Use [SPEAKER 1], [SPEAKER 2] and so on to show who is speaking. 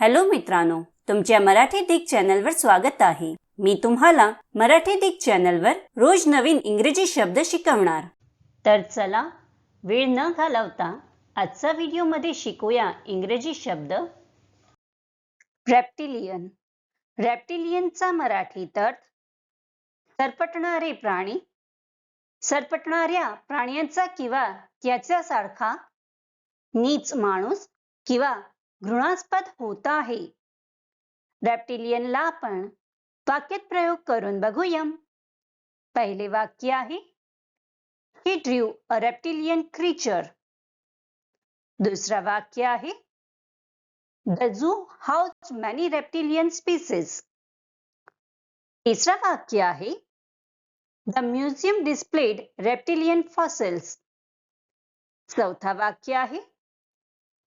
[SPEAKER 1] Hello मित्रांनो तुमच्या मराठी दिग चॅनलवर स्वागत आहे. मी तुम्हाला मराठी दिग चॅनलवर रोज नवीन इंग्रजी शब्द शिकवणार. तर चला वेळ न घालवता आजचा व्हिडिओमध्ये शिकूया इंग्रजी शब्द. रॅप्टिलियन रॅप्टिलियनचा मराठीत अर्थ सरपटणारे प्राणी सरपटणाऱ्या प्राण्यांचा किंवा त्याच्यासारखा नीच माणूस किंवा घृणास्पद होत आहे. रॅप्टिलियनला आपण वाक्यात प्रयोग करून बघूया. पहिले वाक्य आहे ही ड्रीव अ रेप्टिलियन क्रीचर दुसरा वाक्य आहे the zoo house many reptilian species तिसरा वाक्य आहे the museum displayed reptilian fossils चौथा वाक्य आहे